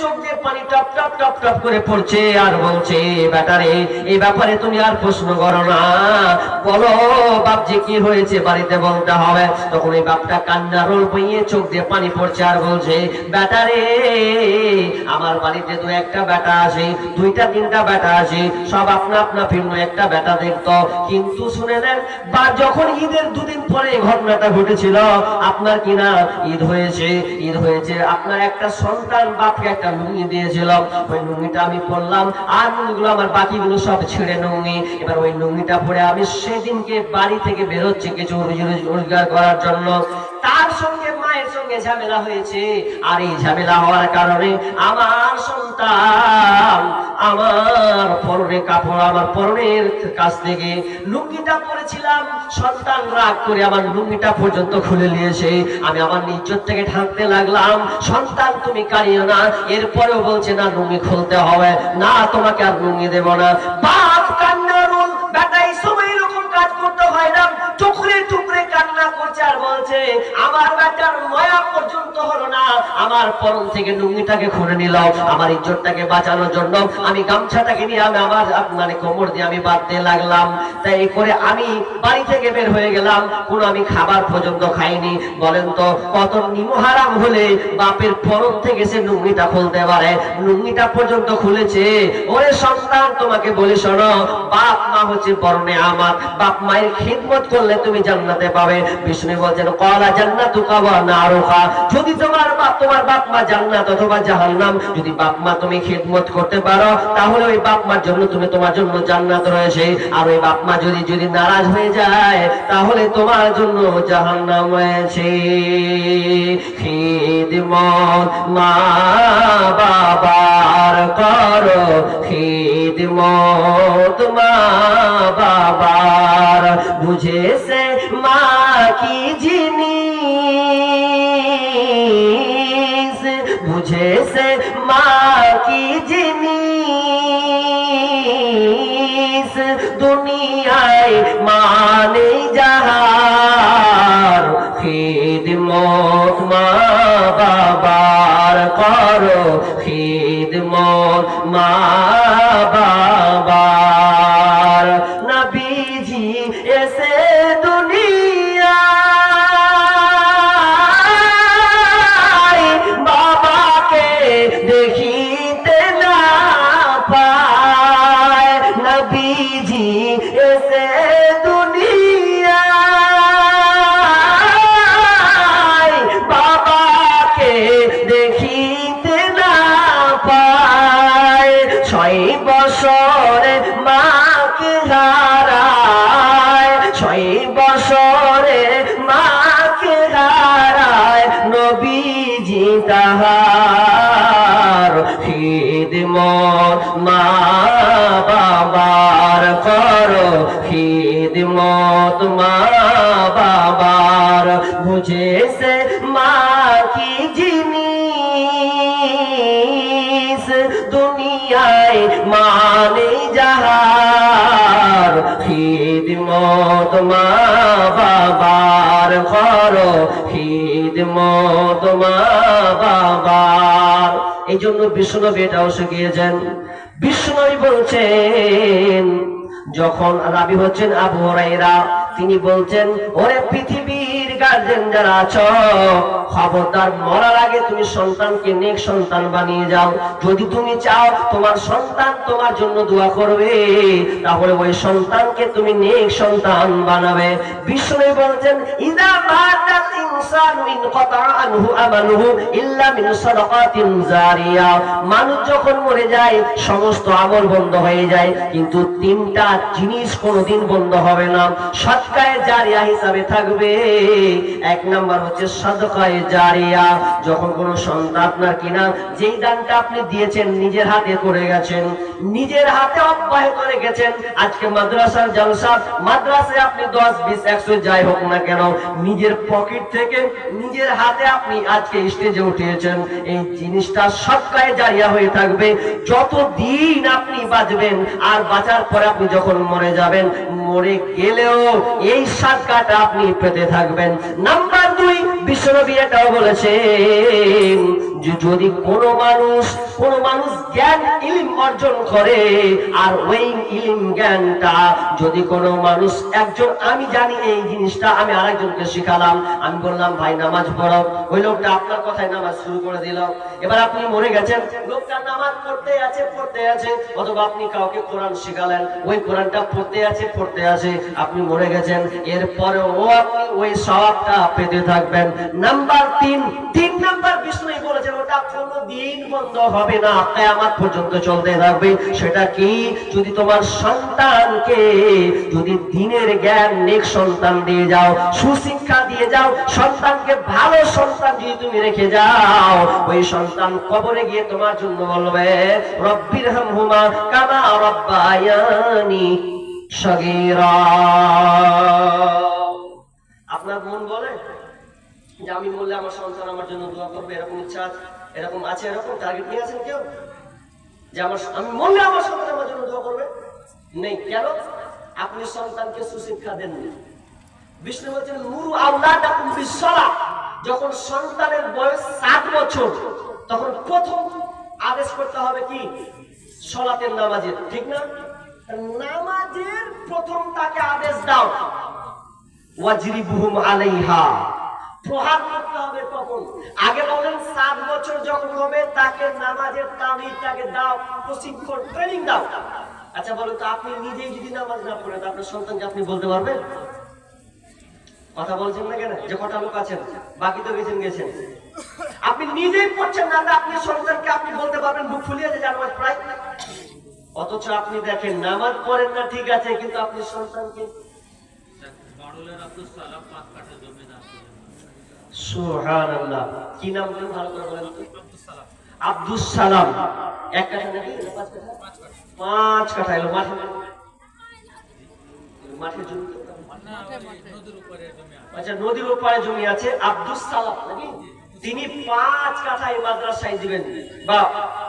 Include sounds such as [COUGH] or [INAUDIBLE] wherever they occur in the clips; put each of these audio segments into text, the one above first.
চোখ দিয়ে পানি টপ টপ টপ টপ করে পড়ছে আর বলছে ব্যাটারে এই ব্যাপারে তুমি আর প্রশ্ন করো না। বলো বাপ যে কি হয়েছে? বাড়িতে বলতে হবে। তখন এই বাপটা কান্না রোল বইয়ে চোখ দিয়ে পানি পড়ছে আর বলছে ব্যাটারে আমার বাড়িতে দু একটা বেটা আছে, দুইটা, তিনটা বেটা আছে, সব আপনা আপনা ভিন্ন একটা বেটা দেখতো। কিন্তু শুনে নেন, বা যখন ঈদের দুদিন পরে ঘটনাটা ঘটেছিল, আপনার কিনা ঈদ হয়েছে? ঈদ হয়েছে, আপনার একটা সন্তান বাপকে একটা লুঙ্গি দিয়েছিল, ওই লুঙ্গিটা আমি পরলাম, আর লুঙ্গিগুলো আমার বাকিগুলো সব ছিঁড়ে লুঙ্গি এবার ওই লুঙ্গিটা পরে আমি সেদিনকে বাড়ি থেকে বেরোচ্ছি কিছু রুজি রুজি- রোজগার করার জন্য। তার সঙ্গে মায়ের সঙ্গে ঝামেলা হয়েছে, আর এই ঝামেলা হওয়ার কারণে আমার সন্তান আমার পরনের কাছ থেকে লুঙ্গিটা পরেছিলাম। সন্তান রাগ করে আমার লুঙ্গিটা পর্যন্ত খুলে নিয়েছে আমি আমার নিজের থেকে ঢাকতে লাগলাম। সন্তান, তুমি কারিও না। এরপরেও বলছে, না, লুঙ্গি খুলতে হবে। না, তোমাকে আর লুঙ্গি দেব না। বাপ আমার পরন থেকে লুঙ্গিটাকে খুলে নিল। আমার ইজ্জতটাকে বাঁচানোর জন্য আমি গামছাটাকে নিয়ে আমি আমার মানে কোমর দিয়ে আমি বাঁধতে লাগলাম। তাই করে আমি বাড়ি থেকে বের হয়ে গেলাম। কোন আমি খাবার পর্যন্ত খাইনি। বলেন তো, কত নিমহারাম হলে বাপের পরন থেকে সে লুঙ্গিটা খুলতে পারে? লুঙ্গিটা পর্যন্ত খুলেছে? ওরে সন্তান, তোমাকে বলি শোনো, বাপ মা হচ্ছে পরনে আমার। বাপ মায়ের খিদমত করলে তুমি জান্নাতে পাবে। বিষ্ণু বলছেন, কলা নারুহা যদি তোমার বাপ তোমার বাপ মা জান্নাত অথবা জাহান্নাম, যদি বাপ মা তুমি খিদমত করতে পারো, তাহলে ওই বাপ মার জন্য তুমি তোমার জন্য জান্নাত রয়েছে। আর ওই বাপ মা যদি যদি নারাজ হয়ে যায়, তাহলে তোমার জন্য জাহান্নাম রয়েছে। খিদমত মা বাবার করো। খিদমত মা বাবার। বুঝে সে মা কি জিনিস জিনিস দুনিয়ায় মানে যাহার খিদমত মা বাবার করো খিদমত মা বছরে মাকে হারায় নবীজি তাহার। খিদমত মা বাবার করো খিদমত মা বাবার। বুঝে খিদমত মা বাবার। এই জন্য বিষ্ণুনবী এটাও শিখিয়েছেন বিষ্ণুনবী বলছেন, যখন রাবি হচ্ছেন আবু হরাইরা তিনি বলছেন, ওরে পৃথিবীর গার্জেন যারা আছো মরার আগে তুমি সন্তানকে নেক সন্তান বানিয়ে যাও। যদি তুমি চাও তোমার সন্তান তোমার জন্য দোয়া করবে, তাহলে ওই সন্তানকে তুমি নেক সন্তান বানাবে। বিষ্ণু বলছেন, ইদা ইল্লা মিন সাদাকাতিন জারিয়া। মানুষ যখন মরে যায়, সমস্ত আমল বন্ধ হয়ে যায়, কিন্তু তিনটা জিনিস কোনোদিন বন্ধ হবে না। সৎকায় জারিয়া হিসাবে থাকবে। এক নাম্বার হচ্ছে সদকায় জারিয়া। যখন কোনো সন্তান আপনার কিনা যেই দানটা আপনি দিয়েছেন, নিজের হাতে করে গেছেন, নিজের হাতে অব্যাহত রেখেছেন, আজকে মাদ্রাসার জলসা, মাদ্রাসায় আপনি দশ বিশ একশো যাই হোক না কেন, নিজের পকেট থেকে নিজের হাতে আপনি আজকে স্টেজে উঠিয়েছেন। এই জিনিসটা সবকায় জারিয়া হয়ে থাকবে। যত দিন আপনি বাঁচবেন, আর বাঁচার পরে আপনি যখন মরে যাবেন মরে গেলেও এই সাক্ষাটা আপনি পেতে থাকবেন। নাম্বার দুই বিশ্বনবী এটাও বলেছেন যদি কোনো মানুষ কোনো মানুষ জ্ঞান, ইলিম অর্জন করে, আর ওই ইলিম জ্ঞানটা যদি কোনো মানুষ, একজন, আমি জানি এই জিনিসটা, আমি আরেকজনকে শিখালাম, আমি বললাম, ভাই, নামাজ পড়ো। ওই লোকটা আপনার কথায় নামাজ শুরু করে দিল। এবার আপনি মরে গেছেন। লোকটা নামাজ পড়তে আছে পড়তে আছে, অথবা আপনি কাউকে কোরআন শিখালেন। ওই কোরআনটা পড়তে আছে পড়তে আছে, আপনি মরে গেছেন। এরপরে ও আপনি ওই সবটা পেতে থাকবেন। নাম্বার তিন তিন নাম্বার বিষ্ণু বলেছেন, ওটা কোনোদিন বন্ধ হবে না, কেয়ামত পর্যন্ত চলতে থাকবে। সেটা কি? যদি তোমার সন্তানকে যদি দিনের জ্ঞান নেক সন্তান দিয়ে যাও, সুশিক্ষা দিয়ে যাও, সন্তানকে ভালো সন্তান যদি তুমি রেখে যাও, ওই সন্তান কবরে গিয়ে তোমার জন্য বলবে, রব্বির হামহুমা কামা রব্বায়ানি সগীরা। আপনার মন বলে? যে আমি বললে আমার সন্তান আমার জন্য দোয়া করবে, এরকম ইচ্ছা এরকম আছে, এরকম টার্গেট নিয়ে আছেন কেউ? যে আমার আমি মরলে আমার সন্তান আমার জন্য দোয়া করবে? নেই। কেন? আপনি সন্তানকে সুশিক্ষা দেননি। বিষ্ণু বলছেন, মুরু বিসসালাহ যখন সন্তানের বয়স সাত বছর, তখন প্রথম আদেশ করতে হবে কি? সলাতের নামাজের। ঠিক না? নামাজের প্রথম তাকে আদেশ দাও। ওয়াজরিবুহুম আলাইহা। প্রহার করতে হবে কখন আগে বলেন, সাত বছর যখন হবে, তাকে নামাজের তাকে দাও প্রশিক্ষণ ট্রেনিং দাও। আচ্ছা বলো তো, আপনি নিজেই যদি নামাজ না পড়েন আপনার সন্তানকে আপনি বলতে পারবেন? কথা বলছেন না কেন? যে কটা লোক আছেন, বাকি তো গেছেন গেছেন। আপনি নিজেই পড়ছেন না আপনি সন্তানকে আপনি বলতে পারবেন, বুক ফুলিয়ে যে নামাজ পড়াই অথচ আপনি দেখেন, নামাজ পড়েন না, ঠিক আছে, কিন্তু আপনি সন্তানকে বাড়লের আব্দুল সালাম পাঁচ কাঠা জমি দান করেন। কি নাম ভালো করে বলেন আব্দুল সালাম। এক কাঠা নাকি? পাঁচ কাঠা? এলো মাঠে? মাঠে। আচ্ছা নদীর জমি আছে। আব্দুস সালাম, নাকি? তিনি পাঁচ কাঠা এই মাদ্রাসায় দিবেন। বা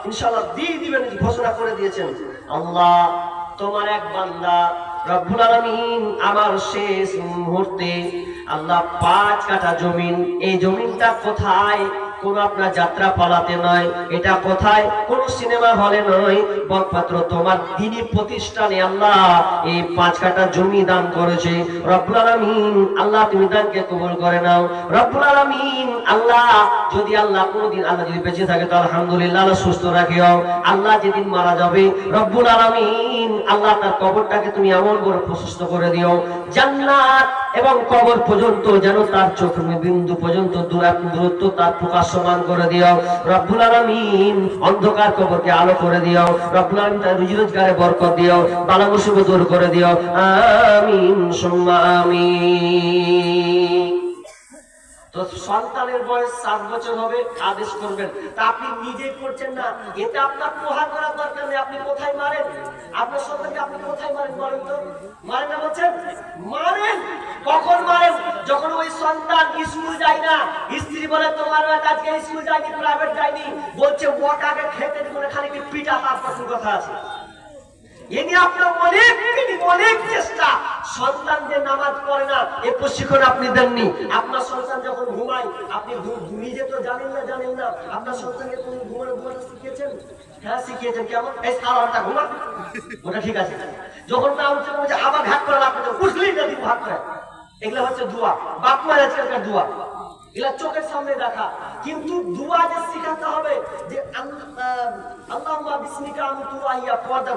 ইনশাআল্লাহ দিয়ে দিবেন ঘোষণা করে দিয়েছেন। আল্লাহ, তোমার এক বান্দা রব্বুল আলামিন আমার শেষ মুহূর্তে আল্লাহ পাঁচ কাঠা জমিন। এই জমিনটা কোথায়? কোন আপনার যাত্রা পালাতে নয়। এটা কোথায়? কোন সিনেমা হলে নয়। বকপাত্র তোমার দিনী প্রতিষ্ঠানে আল্লাহ এই পাঁচ কাটা জমি দান করেছে। রব্বুল আল্লাহ তুমি দানকে কবুল করে নাও। রব্বুল আল্লাহ যদি আল্লাহ কোনদিন আল্লাহ যদি বেঁচে থাকে তো আলহামদুলিল্লাহ আল্লাহ সুস্থ রাখিও। আল্লাহ যেদিন মারা যাবে, রব্বুল আলামিন, আল্লাহ তার কবরটাকে তুমি এমন করে প্রশস্ত করে দিও। জান্নাত এবং কবর পর্যন্ত যেন তার চোখ বিন্দু পর্যন্ত দূরত্ব তার প্রকাশমান করে দিও রব্বুল আলমিন অন্ধকার কবরকে আলো করে দিও রব্বুল আলমিন তার রুজি রোজগারে বরকত দিও বালা মুসিবত দূর করে দিও আমিন, সুম্মা আমিন। তো সন্তানের বয়স সাত বছর হবে, আদেশ করবেন। তা আপনি করছেন না আপনার প্রহার করার দরকার নেই, আপনি কোথায় মারেন? আপনার সন্তানকে আপনি কোথায় মারেন বলেন তো? মারেন না বলছেন? মারেন! কখন মারেন? যখন ওই সন্তান স্কুল যায় না, স্ত্রী বলে, তোমার আজকে স্কুল যায়নি প্রাইভেট যায়নি। বলছে ওটাকে খেতে দিব না, খালি কি পিঠা তার পাশে কথা আছে? হ্যাঁ শিখিয়েছেন। কেমন? ওটা ঠিক আছে। যখন আবার ঘাট করে দিন ভাগ করে এগুলো হচ্ছে দোয়া। বাপ মায়ের দোয়া। এগুলা চোখের সামনে দেখা। কিন্তু দুয়া যে শিখাতে হবে, যে আল্লাহ বিসমিকা আমি তু আইয়া পর্দা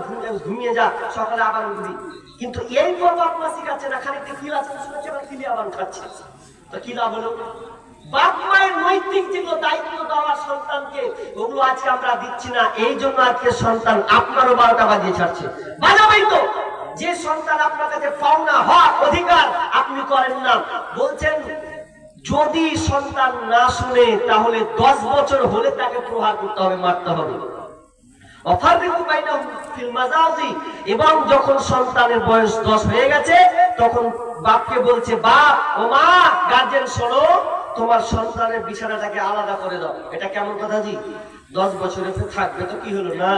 ঘুমিয়ে যা, সকালে আবার উঠবি। কিন্তু এই পর্ব আপনার শিখাচ্ছে না, খালি একটু কিলা শুনেছে আবার কিলি আবার খাচ্ছে তো কি লাভ হলো? বাপ মায়ের নৈতিক যেগুলো দায়িত্ব দেওয়ার সন্তানকে আজকে আমরা দিচ্ছি না, এই জন্য আজকে সন্তান আপনারও বারোটা ছাড়ছে। বাজাবেই তো! যে সন্তান আপনার কাছে পাওনা হক অধিকার আপনি করেন না। বলছেন যদি সন্তান না শুনে, তাহলে দশ বছর হলে তাকে প্রহার করতে হবে, মারতে হবে। এবং যখন সন্তানের বয়স দশ হয়ে গেছে, তখন বাপকে বলছে, বাপ, ও মা, গার্জেন, শোনো, তোমার সন্তানের বিছানাটাকে আলাদা করে দাও। এটা কেমন কথা জি? দশ বছরে থাকবে, তো কি হলো? না।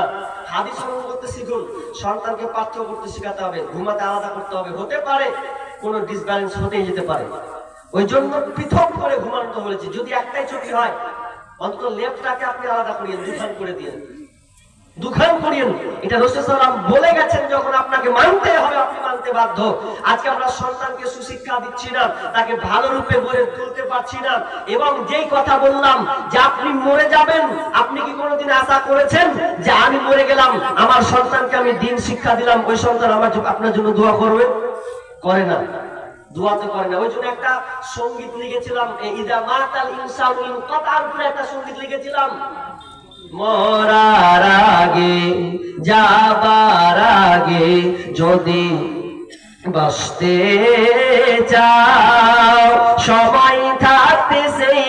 হাদিস শ্রবণ করতে শিখুন সন্তানকে পাঠ্য করতে শেখাতে হবে, ঘুমাতে আলাদা করতে হবে, হতে পারে, কোনো ডিসব্যালেন্স হতেই যেতে পারে। ওই জন্য পৃথক করে ঘুমানো বলেছে, যদি একটাই চোখে হয়, অন্তত লেপটাকে আপনি আলাদা করিয়েন, দুখান করে দিয়ে দুখান করিয়েন, এটা রসুলাম বলে গেছেন, যখন আপনাকে মানতে হবে, আপনি মানতে বাধ্য। আজকে আমরা সন্তানকে সুশিক্ষা দিচ্ছি না, তাকে ভালো রূপে গড়ে তুলতে পারছি না, এবং যেই কথা বললাম যে আপনি মরে যাবেন, আপনি কি কোনোদিন আশা করেছেন যে আমি মরে গেলাম, আমার সন্তানকে আমি দিন শিক্ষা দিলাম, ওই সন্তান আমার আপনার জন্য দোয়া করবে? করে না। দোয়া তো করে না। ওই জন্য একটা সংগীত লিখেছিলাম ইদা মাতাল ইনসান ইন কথার উপরে একটা সংগীত লিখেছিলাম। মরার আগে, যাবার আগে যদি বাঁচতে চাও সময় থাকতে সেই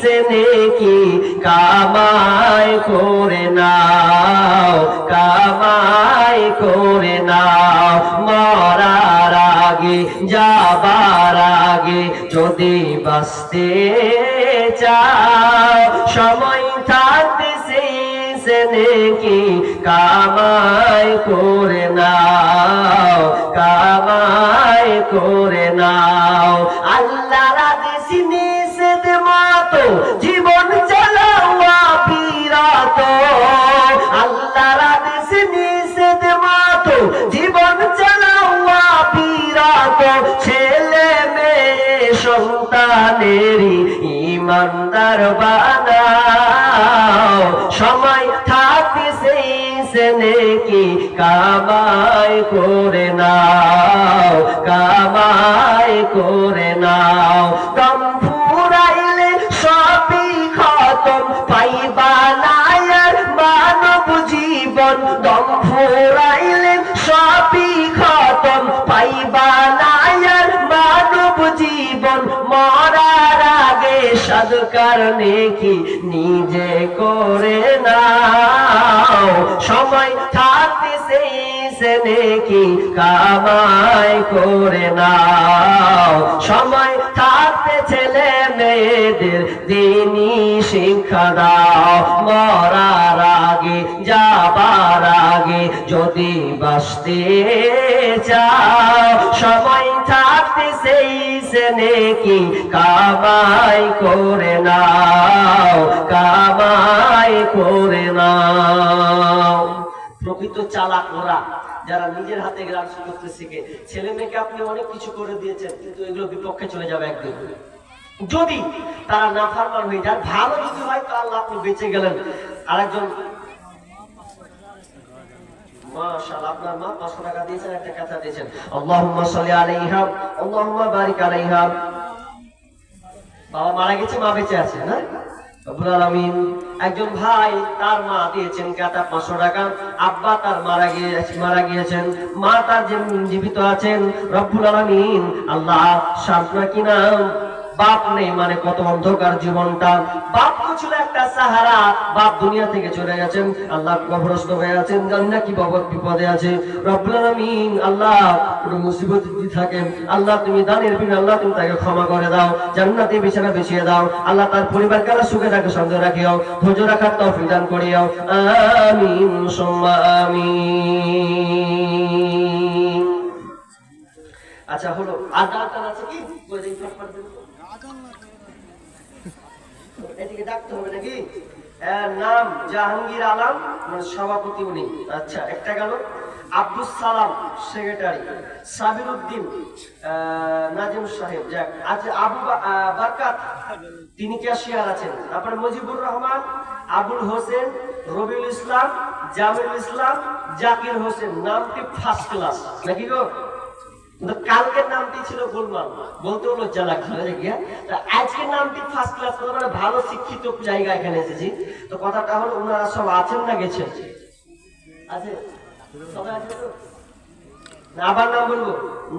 সে নেকি কামাই করে নাও, কামাই করে নাও। মরার আগে যাবার আগে যদি বাঁচতে চাও, সময় থাকতে সে নেকি কামাই করে নাও, কামাই করে নাও। আল্লাহ আদেশ নিষেধ মতো, জীবন চালাওয়া বিরত আল্লাহর ছেলে মেয়ে সন্তানেরই ইমানদার বানাও। সময় থাকতে সেই কি কামাই করে নাও, কামাই করে নাও। দম ফুরাইলে সবই খতম, পাইবা নায়ার মানব জীবন। দম ফুরাইলে সবই খতম, পাইবা সদকার নেকি নিজে করে নাও? সময় থাকতে সেই নেকি কামাই করে নাও? সময় থাকতে ছেলে মেয়েদের দিনই শিক্ষা দাও। মরার আগে, যাবার আগে যদি বাঁচতে চাও, সময় থাকতে সেই সে নেকি কামাই করে নাও কামাই করে নাও। প্রকৃত চালাক ওরা, যারা নিজের হাতে গ্রাম করতে শিখে। ছেলে মেয়েকে আপনি অনেক কিছু করে দিয়েছেন, কিন্তু এগুলো বিপক্ষে চলে যাবে একদিন। যদি তারা না ফারমান হয়ে যায়, ভালো যদি হয়, তো আল্লাহ আপনি বেঁচে গেলেন। আরেকজন মাশাআল্লাহ, আপনার মা 500 টাকা দিয়েছেন, একটা কথা দিয়েছেন। আল্লাহুম্মা সাল্লি আলাইহা, আল্লাহুম্মা বারিক আলাইহা। বাবা মারা গেছে, মা বেঁচে আছে, না? রব্বুল আলামিন একজন ভাই, তার মা দিয়েছেন কাটা পাঁচশো টাকা। আব্বা তার মারা গিয়ে মারা গিয়েছেন। মা তার জীবিত আছেন, রব্বুল আলামিন আল্লাহ সান্ত্বনা কিনা বাপ নেই মানে কত অন্ধকার জীবনটা। বাপ তো ছিল একটা সাহারা, বাপ দুনিয়া থেকে চলে গেছেন। আল্লাহ কবরস্থ হয়ে আছেন জানি না কি বাবা বিপদে আছে। রব্বুল আল্লাহ কোনো মুসিবত যদি থাকে, আল্লাহ তুমি দানের বিন, আল্লাহ তুমি তাকে ক্ষমা করে দাও। জান্নাতে বিছানা বিছিয়ে দাও। আল্লাহ তার পরিবার কারা সুখে থাকে সন্দেহ রাখিও। ধৈর্য রাখার তৌফিক দান করিও। আমিন, সুম্মা আচ্ছা হলো আর ডাক্তার আছে কি? বলে দিন। এদিকে ডাকতে হবে নাকি? নাম জাহাঙ্গীর আলম মানে সভাপতি উনি। আচ্ছা একটা গেল। আব্দুল সালাম সেক্রেটারি। সাবির উদ্দিন নাজিম সাহেব যাক আচ্ছা আবু বা- আহ, বারকাত তিনি ক্যাশিয়ার আছেন। তারপরে মুজিবুর রহমান আবুল হোসেন রবিউল ইসলাম জামিল ইসলাম জাকির হোসেন নামটি ফার্স্ট ক্লাস নাকি গো? কিন্তু কালকের নামটি ছিল গোলমাল। বলতে হলো জ্বালা খালে গিয়া। তা আজকের নামটি ফার্স্ট ক্লাস মানে ভালো শিক্ষিত জায়গা এখানে এসেছি। তো কথাটা হলো, ওনারা সব আছেন না গেছেন? আছে? আবার নাম বলব।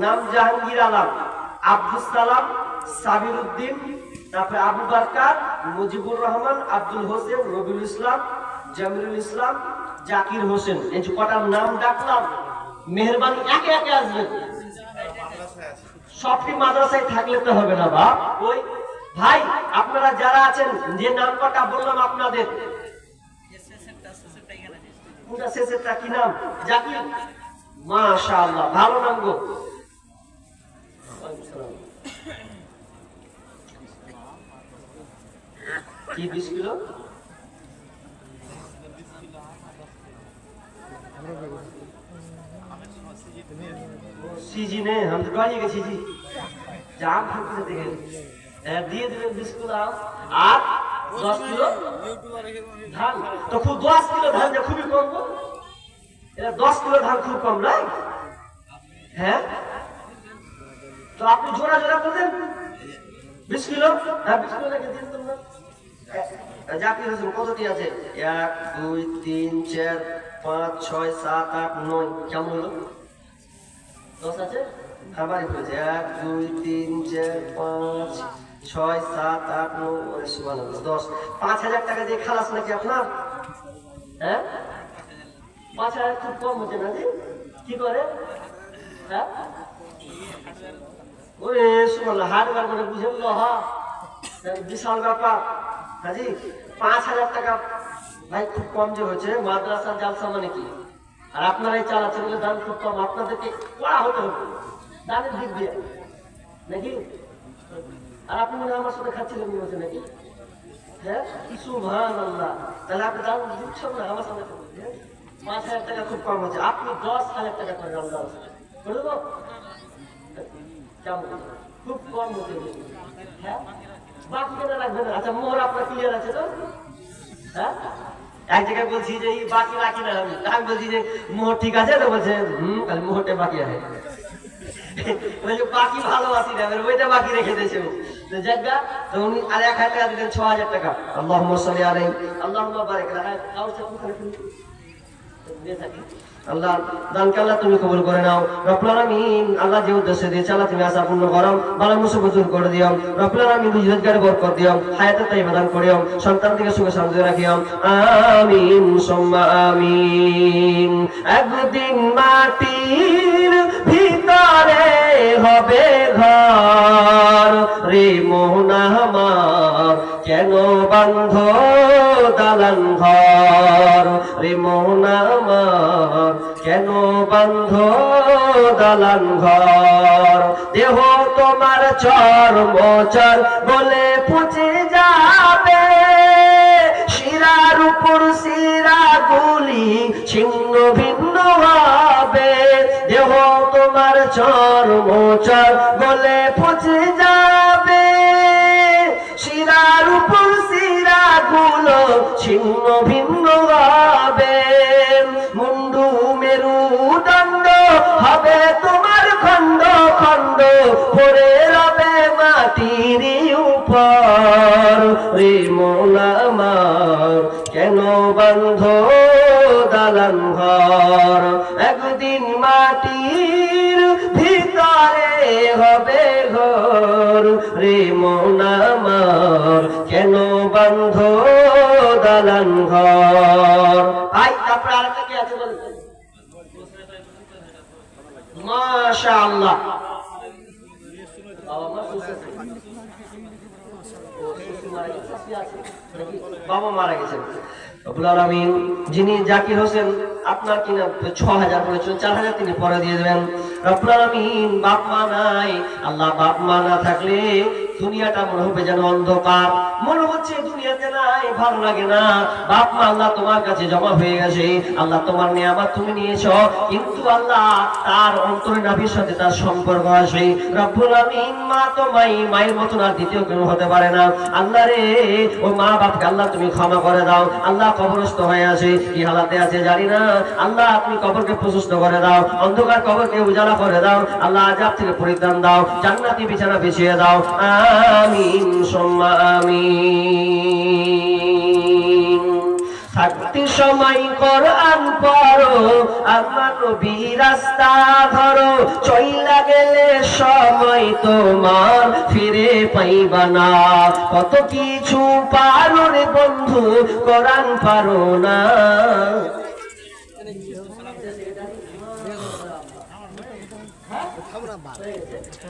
নাম জাহাঙ্গীর আলম আব্দুল সালাম, সাবির উদ্দিন, তারপরে আবু বারকার মুজিবুর রহমান, আব্দুল হোসেন, রবিউল ইসলাম, জামিরুল ইসলাম, জাকির হোসেন। এই যে কটার নাম ডাকলাম, মেহরবানি একে একে আসবেন সবটি মাদ্রাসায় থাকলে তো হবে না বা ওই, ভাই, আপনারা যারা আছেন, যে নাম কটা বললাম আপনাদের? নাম? ভালো নাম গো। তো ডরিয়ে গেছি জি জাম থাকতে দেখে হ্যাঁ, দিয়ে দিলেন বিশ কিলো আম আর দশ কিলো ধান। তো খুব দশ কিলো ধান যে খুবই কম এটা দশ কিলো ধান খুব কম নয় হ্যাঁ? তো আপনি জোড়া জোড়া করলেন বিশ কিলো? হ্যাঁ বিশ কিলো দিন কতটি আছে? এক দুই তিন চার পাঁচ ছয় সাত আট নয়। কেমন হলো? দশ আছে? খাবারই হয়েছে এক দুই তিন চার পাঁচ ছয় সাত আট নয় সুবহানাল্লাহ, দশ। পাঁচ হাজার টাকা দিয়ে খালাস নাকি আপনার? হ্যাঁ? পাঁচ হাজার খুব কম হচ্ছে না জি? কি করে? হ্যাঁ? ওরে সুবহানাল্লাহ হার্ডওয়ার করে বুঝে লোহা বিশাল ব্যাপার। পাঁচ হাজার টাকা ভাই খুব কম যে হয়েছে মাদ্রাসার জালসা মানে কি? আর আপনারাই চালাচ্ছেন বলে দাম খুব কম, আপনাদেরকে কড়া হতে হবে। দানের দিক দিয়ে। নাকি? আর আপনি মনে আমার সাথে খাচ্ছিলেন মনে নাকি? হ্যাঁ? সুভান আল্লাহ তাহলে আপনি দাম দিচ্ছেন না আমার সাথে? হ্যাঁ? পাঁচ হাজার টাকা খুব কম হচ্ছে আপনি দশ হাজার টাকা করে আল্লাহ করে দেবো কেমন? খুব কম হতে হ্যাঁ? বাকি কেন রাখবেন আচ্ছা মোহর আপনার ক্লিয়ার আছে তো? হ্যাঁ? এক জায়গায় বলছি যে, এই বাকি রাখি না, আমি বলছি যে, মোহর ঠিক আছে? তো বলছে, হুম কাল মোহরটা বাকি আছে। [LAUGHS] বলছে, বাকি ভালো আছি না ওইটা বাকি রেখে দিয়েছে আর এক হাজার ছ হাজার টাকা। আল্লাহ সাল্লি আলাই আল্লাহ থাকি। আল্লাহ করে নাও। রব্বুল আলামিন যে উদ্দেশ্যে দিয়েছে বালা মুসিবত করে দিও। রব্বুল আলামিন রোজগারে বরকত দিও। দান করিও। সন্তান থেকে সুখে শান্তি রাখিও। আমিন, সুম্মা আমিন। একদিন মাটির ভিতরে হবে ঘর। রে মোহনা আমার কেন বান্ধ দালান ঘর। রে মোহনা কেন বান্ধ দালান ঘর। দেহ তোমার চর বলে পুচে যাবে। শিরার উপর শিরা গুলি ছিন্ন ভিন্ন হবে। দেহ তোমার চর বলে পুচে যাবে। ছিন্ন ভিন্ন হবে মুন্ডু মেরুদণ্ড হবে তোমার খণ্ড খণ্ড পড়ে রবে মাটির উপর। রে মোলামার কেন বন্ধ দালান ঘর? একদিন মাটির ভিতরে হবে ঘর। রে মোনামার কেন বন্ধ দালান ঘর। ভাই, তারপরে আরেকটা কি আছে বলেন? মাশাআল্লাহ। যিনি আপনার কিনা ছ হাজার বলেছেন চার হাজার তিনি পরে দিয়ে দেবেন। আল্লাহ হয়ে আল্লাহ সম্পর্ক আছে। রব্বুল মা তো মাই, মায়ের মতন আর দ্বিতীয় কেউ হতে পারে না। আল্লাহ রে, ও মা বাপকে আল্লাহ তুমি ক্ষমা করে দাও। আল্লাহ কবরস্থ হয়ে কি হালাতে আছে জানি না। আল্লাহ কবরকে প্রশস্ত করে দাও। অন্ধকার কবরকে উজালা করে দাও, আল্লাহ আজাব থেকে পরিত্রাণ দাও, জান্নাতি বিছানা বিছিয়ে দাও। আমিন, সোম্মা থাকতে সময় কোরআন পড়ো, আমার নবী রাস্তা ধরো, চইলা গেলে সময় তোমার ফিরে পাইবা না। কত কিছু পারো রে বন্ধু, কোরআন পারো না আচ্ছা, জি, তো দেখেন না, আপনার কাছে হয়ে গেছে। এখানে তো লিস্টে আছে। কাকে দিবেন আপনি? কাকে দিয়েছেন? আচ্ছা,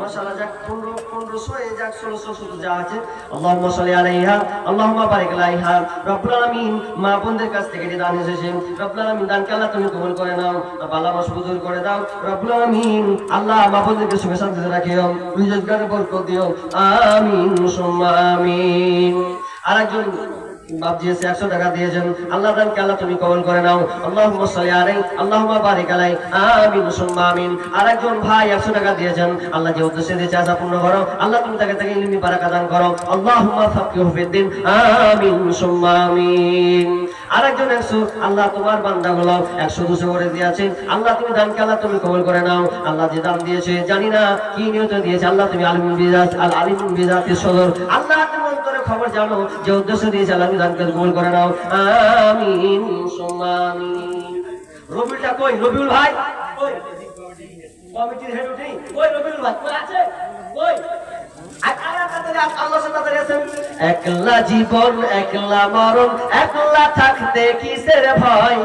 মাশাআল্লাহ, যাক 1500 এই যাক 1600 শুধু যা আছে। আল্লাহুম্মা সাল্লি আলাইহা, আল্লাহুম্মা দান এসেছে। আল্লাহ তুমি করে নাও বালা মাসুদ করে দাও। রব্বুল আলামিন আল্লাহ মা বোনদেরকে শান্তিতে রাখিও রিজিকদারে বরকত দিও। আমিন। আরেকজন আল্লাহ দানকে আল্লাহ আমিন আরেকজন ভাই একশো টাকা দিয়েছেন। আল্লাহ করো। আল্লাহ তুমি তাকে তাকে আমিন। আরেকজন একশো, আল্লাহ তোমার বান্দাগুলো একশো দুশো করে দিয়েছে আল্লাহ তুমি দানকে আল্লাহ তুমি কবল করে নাও। আল্লাহ যে দান দিয়েছে, জানি না কি নিয়ত দিয়েছে। আল্লাহ তুমি আলিম বিজাত আল আলিম বিজাতের সদর। আল্লাহ খবর জানো? যে উদ্দেশ্য দিয়েছে, আল্লাহ তুমি দানকে কবল করে নাও। আমিন সুম্মা রবিউলটা কই? রবিউল ভাই? কমিটির হেড উঠেই? কই রবিউল ভাই? আছে? কই? একলা জীবন, একলা মরণ, একলা থাকতে কিসের ভয়?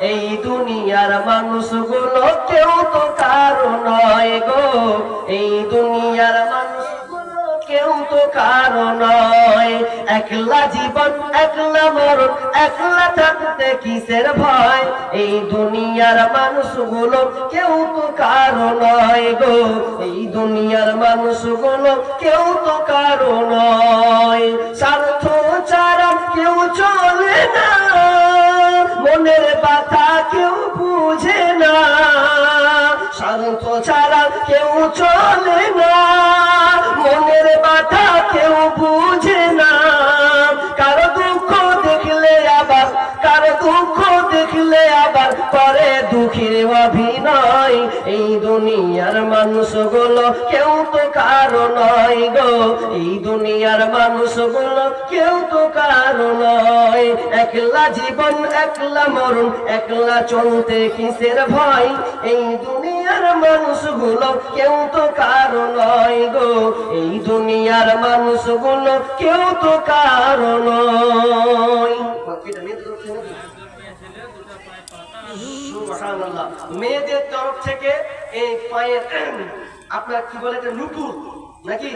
এই দুনিয়ার মানুষগুলো কেউ তো কারও নয় গো। এই দুনিয়ার মানুষগুলো কেউ তো কারও নয়। একলা জীবন, একলা মরণ, একলা থাকতে কিসের ভয়? এই দুনিয়ার মানুষগুলো কেউ তো কারও নয় গো। এই দুনিয়ার মানুষগুলো কেউ তো কারও নয়। স্বার্থ ছাড়া কেউ চলে না। মনের কথা কেউ বুঝে না। স্বার্থ ছাড়া কেউ চলে না। মনের কথা কেউ বুঝে দুঃখের অভিনয়, এই দুনিয়ার মানুষগুলো কেউ তো কারও নয় গো। এই দুনিয়ার মানুষগুলো কেউ তো কারও নয়। একলা জীবন, একলা মরণ, একলা চলতে কিসের ভয়? এই দুনিয়ার মানুষগুলো কেউ তো কারও নয় গো। এই দুনিয়ার মানুষগুলো কেউ তো কারও নয়। মেয়েদের তরফ থেকে এই পায়ের [CLEARS THROAT] আপনার কি বলে এটা নুপুর? নাকি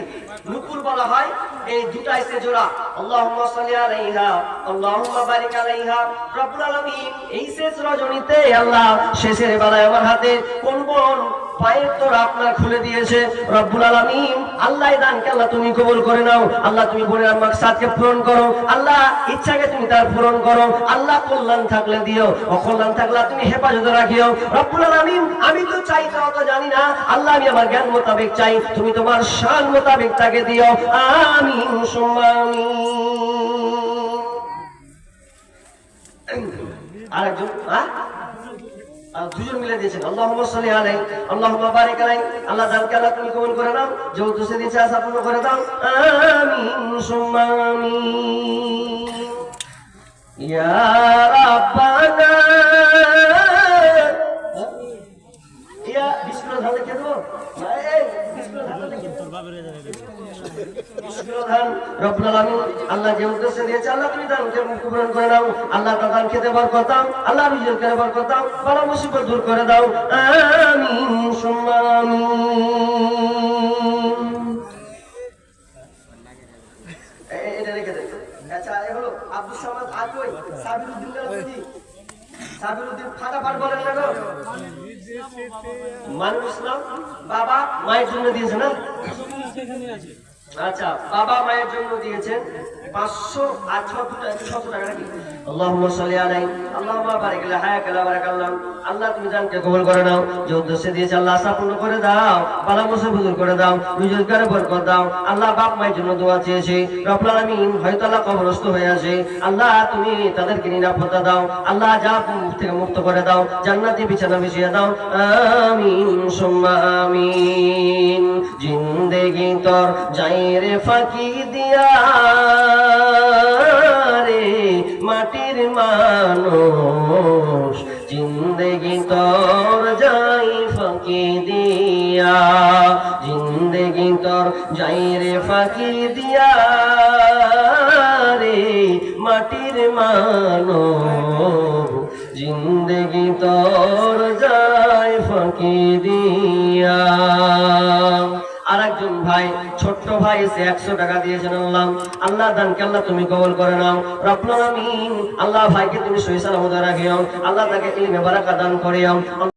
নুপুর বলা হয়? এই দুটা এসে জোড়া। আল্লাহুম্মা সাল্লি আলাইহা, আল্লাহুম্মা বারিক আলাইহা। রব্বুল আলামিন এই শেষ রজনীতে আল্লাহ শেষের বেলায় আমার হাতে কোন কোন পায়ের তোর আপনার খুলে দিয়েছে। রব্বুল আলামিন, আল্লাহ তুমি কবুল করে নাও। আল্লাহ তুমি মাকসাদকে পূরণ করো। আল্লাহ ইচ্ছাকে তুমি তার পূরণ করো। আল্লাহ কল্যাণ থাকলে দিও। অকল্যাণ থাকলে তুমি হেফাজতে রাখিও। রব্বুল আলামিন, আমি তো চাই তো জানি না। আল্লাহ আমি আমার জ্ঞান মোতাবেক চাই। তুমি তোমার শান মোতাবেক তাকে দিও। আমিন আরেকজন দুজন মিলে দিয়েছেন। আল্লাহ আল্লাহ করে নাও। যে উদ্দেশ্যে দিয়েছে, আশা পূর্ণ করে দাও। আমিন সুম্মা ইয়া রাব্বানা। আল্লাহ যে উদ্দেশ্য দিয়েছে, আল্লাহ তুমি পূরণ করে দাও আল্লাহ তার খেতে বরকত দাও, আল্লাহ রিজিক করে বরকত দাও বালা দূর করে দাও। আমিন এটা রেখে দে। আচ্ছা সাবিরুদ্দিন সাবিরুদ্দিন ফাটাফাট বলেন না গো। মানুষ ইসলাম বাবা মায়ের জন্য দিয়েছে না? আচ্ছা বাবা মায়ের জন্য দিয়েছেন। পাঁচশো আল্লাহ করে আল্লাহ পূর্ণ করে দূর করে দাও আল্লাহ বাপ মায়ের জন্য দোয়া চেয়েছে হয়তো আল্লাহ কবরস্থ হয়ে আছে। আল্লাহ তুমি তাদেরকে নিরাপত্তা দাও, আল্লাহ যা থেকে মুক্ত করে দাও, জান্নাতি বিছানা বিছিয়ে দাও। আমিন জিন্দেগি তোর যাই রে ফাঁকি দিয়া রে মাটির মানুষ, জিন্দেগি তোর যাই ফাঁকি দিয়া, জিন্দেগি তোর যাই রে ফাঁকি দিয়া রে মাটির মানো জিন্দগি তোর যাই ফাঁকি দিয়া। একজন ভাই, ছোট্ট ভাই এসে একশো টাকা দিয়েছেন আল্লাহ। আল্লাহ দানকে আল্লাহ তুমি কবল করে নাও। আলামিন, আল্লাহ ভাইকে তুমি সহিসাল রাখিও। আল্লাহ তাকে ইলমে বারাকা দান করিও।